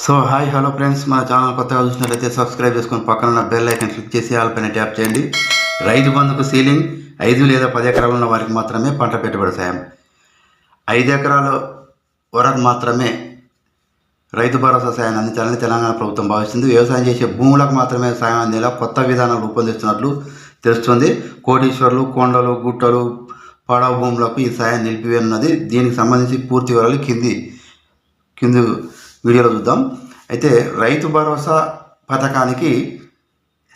So hi hello friends. మన channel కొత్తగా చూసినట్లయితే సబ్స్క్రైబ్ చేసుకొని పక్కన ఉన్న బెల్ ఐకన్ క్లిక్ చేసి ఆల్ పైన ట్యాప్ చేయండి. రైతు బంధుకు సీలింగ్ ఐదు లేదా పది ఎకరాలు ఉన్న వారికి మాత్రమే పంట పెట్టుబడి సాయం. ఐదు ఎకరాల వరకు మాత్రమే రైతు భరోసా సాయాన్ని అందించాలని తెలంగాణ ప్రభుత్వం భావిస్తుంది. వ్యవసాయం చేసే భూములకు మాత్రమే సాయం అందేలా కొత్త విధానాలు రూపొందిస్తున్నట్లు తెలుస్తుంది. కోటీశ్వర్లు కొండలు గుట్టలు పడవ భూములకు ఈ సాయం నిలిపివేయనున్నది. దీనికి సంబంధించి పూర్తి వివరాలు కింది కింది వీడియోలో చూద్దాం అయితే రైతు భరోసా పథకానికి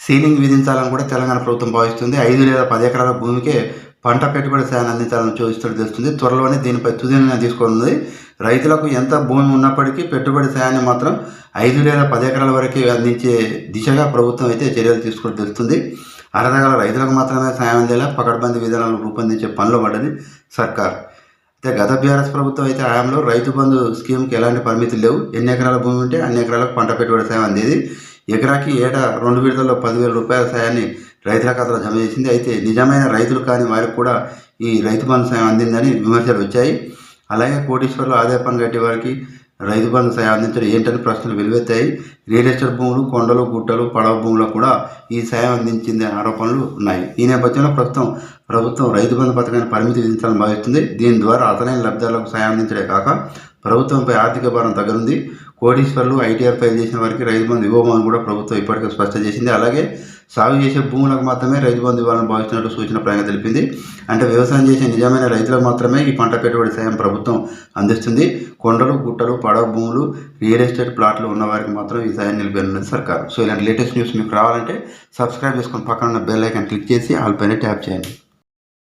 సీలింగ్ విధించాలని కూడా తెలంగాణ ప్రభుత్వం భావిస్తుంది. ఐదు లేదా పది ఎకరాల భూమికే పంట పెట్టుబడి సాయాన్ని అందించాలని చూస్తున్నట్టు తెలుస్తుంది. త్వరలోనే దీనిపై తుది నిర్ణయం తీసుకోనుంది. రైతులకు ఎంత భూమి ఉన్నప్పటికీ పెట్టుబడి సాయాన్ని మాత్రం ఐదు లేదా పది ఎకరాల వరకు అందించే దిశగా ప్రభుత్వం అయితే చర్యలు తీసుకుని తెలుస్తుంది. అర్హతగల రైతులకు మాత్రమే సాయం అందేలా పకడ్బందీ విధానాలు రూపొందించే పనిలో పడ్డది సర్కార్. అయితే గత బీఆర్ఎస్ ప్రభుత్వం అయితే హయాంలో రైతు బంధు స్కీమ్కి ఎలాంటి పరిమితులు లేవు. ఎన్ని ఎకరాల భూమి ఉంటే అన్ని ఎకరాలకు పంట పెట్టుబడి సాయం అందేది. ఎకరాకి ఏటా రెండు విడతల్లో పదివేల రూపాయల సాయాన్ని రైతుల ఖాతాలో జమ చేసింది. అయితే నిజమైన రైతులు కాని వారికి కూడా ఈ రైతు బంధు సాయం అందిందని విమర్శలు వచ్చాయి. అలాగే కోటీశ్వర్లు ఆదాయ పన్ను కట్టే వారికి రైతు బంధు సాయం అందించడం ఏంటని ప్రశ్నలు వెలువెత్తాయి. రియల్ ఎస్టేట్ భూములు కొండలు గుట్టలు పడవ భూములకు కూడా ఈ సాయం అందించింది అనే ఆరోపణలు ఉన్నాయి. ఈ నేపథ్యంలో ప్రస్తుతం ప్రభుత్వం రైతు బంధు పథకాన్ని పరిమితి విధించాలని భావిస్తుంది. దీని ద్వారా అసలైన లబ్ధాలకు సాయం అందించడే కాక ప్రభుత్వంపై ఆర్థిక భారం తగ్గనుంది కోటీశ్వర్లు ఐటీఆర్ ఫైల్ చేసిన వారికి రైతు బంధు ఇవ్వమని కూడా ప్రభుత్వం ఇప్పటికే స్పష్టం చేసింది. అలాగే సాగు చేసే భూములకు మాత్రమే రైతు బంధు ఇవ్వాలని భావిస్తున్నట్టు సూచన ప్రాయంగా తెలిపింది. అంటే వ్యవసాయం చేసే నిజమైన రైతులకు మాత్రమే ఈ పంట పెట్టుబడి సాయం ప్రభుత్వం అందిస్తుంది. కొండలు గుట్టలు పడవ భూములు రియల్ ఎస్టేట్ ప్లాట్లు ఉన్న వారికి మాత్రం ఈ సాయం నిలిపేనున్నది సర్కారు. సో ఇలాంటి లేటెస్ట్ న్యూస్ మీకు రావాలంటే సబ్స్క్రైబ్ చేసుకొని పక్కన ఉన్న బెల్ ఐకాన్ క్లిక్ చేసి ఆల్ పైన ట్యాప్ చేయండి.